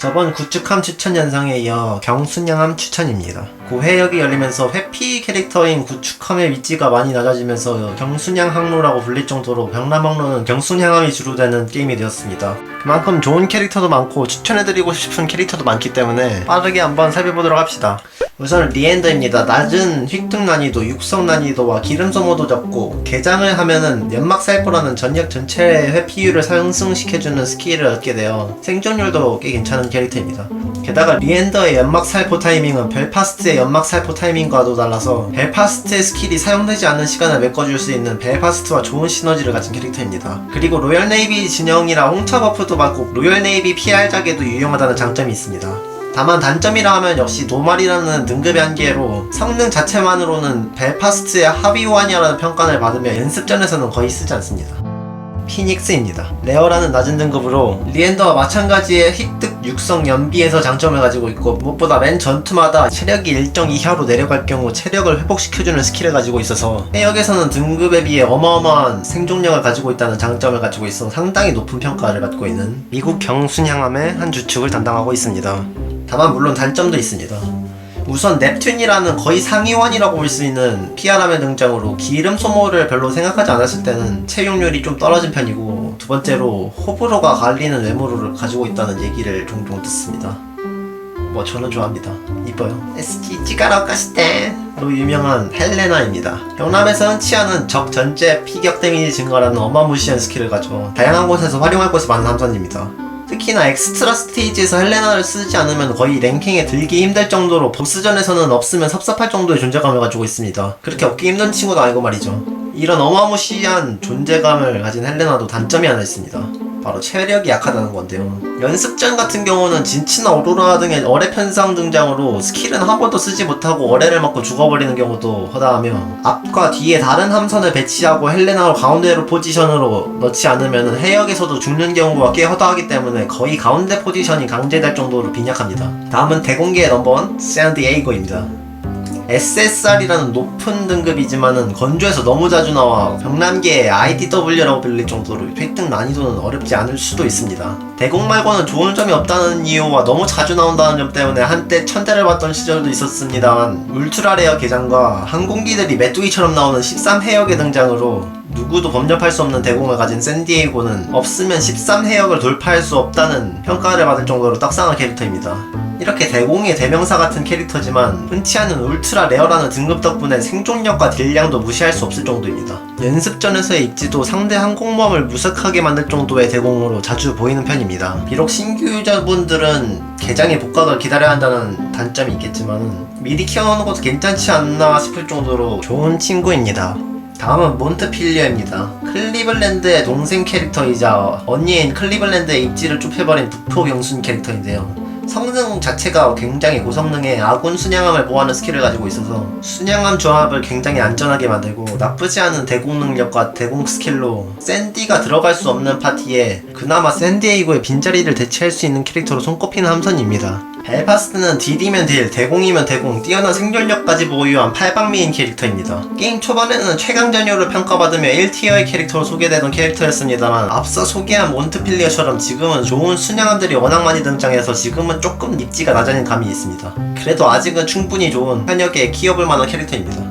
저번 구축함 추천 영상에 이어 경순양함 추천입니다. 고해역이 열리면서 회피 캐릭터인 구축함의 위치가 많이 낮아지면서 경순양 항로라고 불릴 정도로 병람 항로는 경순양함이 주로 되는 게임이 되었습니다. 그만큼 좋은 캐릭터도 많고 추천해드리고 싶은 캐릭터도 많기 때문에 빠르게 한번 살펴보도록 합시다. 우선 리엔더입니다. 낮은 획득 난이도, 육성 난이도와 기름 소모도 적고 개장을 하면은 연막 살포라는 전역 전체의 회피율을 상승시켜주는 스킬을 얻게 되어 생존율도 꽤 괜찮은 캐릭터입니다. 게다가 리엔더의 연막 살포 타이밍은 벨파스트의 연막 살포 타이밍과도 달라서 벨파스트의 스킬이 사용되지 않는 시간을 메꿔줄 수 있는 벨파스트와 좋은 시너지를 가진 캐릭터입니다. 그리고 로열 네이비 진영이라 홍차 버프도 받고 로열 네이비 PR작에도 유용하다는 장점이 있습니다. 다만 단점이라 하면 역시 노말이라는 등급의 한계로 성능 자체만으로는 벨파스트의 하위호환이라는 평가를 받으며 연습전에서는 거의 쓰지 않습니다. 피닉스입니다. 레어라는 낮은 등급으로 리엔더와 마찬가지의 획득 육성 연비에서 장점을 가지고 있고 무엇보다 맨 전투마다 체력이 일정 이하로 내려갈 경우 체력을 회복시켜주는 스킬을 가지고 있어서 해역에서는 등급에 비해 어마어마한 생존력을 가지고 있다는 장점을 가지고 있어 상당히 높은 평가를 받고 있는 미국 경순향함의 한 주축을 담당하고 있습니다. 다만 물론 단점도 있습니다. 우선 넵튠이라는 거의 상위원이라고 볼 수 있는 피아람의 등장으로 기름 소모를 별로 생각하지 않았을 때는 채용률이 좀 떨어진 편이고 두 번째로 호불호가 갈리는 외모를 가지고 있다는 얘기를 종종 듣습니다. 뭐 저는 좋아합니다. 이뻐요. SG 찌가라 까시테로 유명한 헬레나입니다. 경남에서 흔치 않은 적 전체 피격 데미지 증가라는 어마무시한 스킬을 가져 다양한 곳에서 활용할 것이 많은 함선입니다. 특히나 엑스트라 스테이지에서 헬레나를 쓰지 않으면 거의 랭킹에 들기 힘들 정도로 보스전에서는 없으면 섭섭할 정도의 존재감을 가지고 있습니다. 그렇게 얻기 힘든 친구도 아니고 말이죠. 이런 어마무시한 존재감을 가진 헬레나도 단점이 하나 있습니다. 바로 체력이 약하다는 건데요. 연습전 같은 경우는 진치나 오로라 등의 어뢰 편상 등장으로 스킬은 한 번도 쓰지 못하고 어뢰를 맞고 죽어버리는 경우도 허다하며 앞과 뒤에 다른 함선을 배치하고 헬레나를 가운데로 포지션으로 넣지 않으면 해역에서도 죽는 경우가 꽤 허다하기 때문에 거의 가운데 포지션이 강제될 정도로 빈약합니다. 다음은 대공계의 넘버원 샌디에이고입니다. SSR이라는 높은 등급이지만은 건조해서 너무 자주 나와 병남계의 IDW라고 불릴 정도로 획득 난이도는 어렵지 않을 수도 있습니다. 대공 말고는 좋은 점이 없다는 이유와 너무 자주 나온다는 점 때문에 한때 천대를 받던 시절도 있었습니다만 울트라 레어 개장과 항공기들이 메뚜기처럼 나오는 13해역의 등장으로 누구도 범접할 수 없는 대공을 가진 샌디에이고는 없으면 13해역을 돌파할 수 없다는 평가를 받을 정도로 떡상한 캐릭터입니다. 이렇게 대공의 대명사 같은 캐릭터지만 흔치 않은 울트라 레어라는 등급 덕분에 생존력과 딜량도 무시할 수 없을 정도입니다. 연습전에서의 입지도 상대 항공모함을 무색하게 만들 정도의 대공으로 자주 보이는 편입니다. 비록 신규 유저분들은 개장의 복각을 기다려야 한다는 단점이 있겠지만 미리 키워놓는 것도 괜찮지 않나 싶을 정도로 좋은 친구입니다. 다음은 몬트필리어입니다. 클리블랜드의 동생 캐릭터이자 언니인 클리블랜드의 입지를 좁혀버린 부포 경순 캐릭터인데요. 성능 자체가 굉장히 고성능의 아군 순양함을 보호하는 스킬을 가지고 있어서 순양함 조합을 굉장히 안전하게 만들고 나쁘지 않은 대공 능력과 대공 스킬로 샌디가 들어갈 수 없는 파티에 그나마 샌디에이고의 빈자리를 대체할 수 있는 캐릭터로 손꼽히는 함선입니다. 벨파스트는 딜이면 딜, 대공이면 대공, 뛰어난 생존력까지 보유한 팔방미인 캐릭터입니다. 게임 초반에는 최강 전율을 평가받으며 1티어의 캐릭터로 소개되던 캐릭터였습니다만 앞서 소개한 몬트필리어처럼 지금은 좋은 순양함들이 워낙 많이 등장해서 지금은 조금 입지가 낮아진 감이 있습니다. 그래도 아직은 충분히 좋은 현역에 키워볼 만한 캐릭터입니다.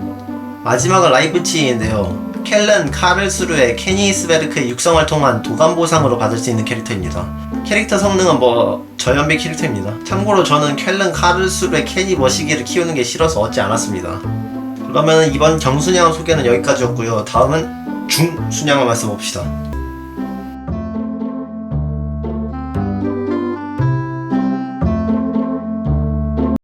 마지막은 라이브치인데요. 켈른 카를스루의 케니스베르크의 육성을 통한 도감 보상으로 받을 수 있는 캐릭터입니다. 캐릭터 성능은 뭐 저연배 캐릭터입니다. 참고로 저는 켈른 카를스루의 케니 머시기를 키우는 게 싫어서 얻지 않았습니다. 그러면 이번 정순양 소개는 여기까지였고요. 다음은 중순양을 말씀봅시다.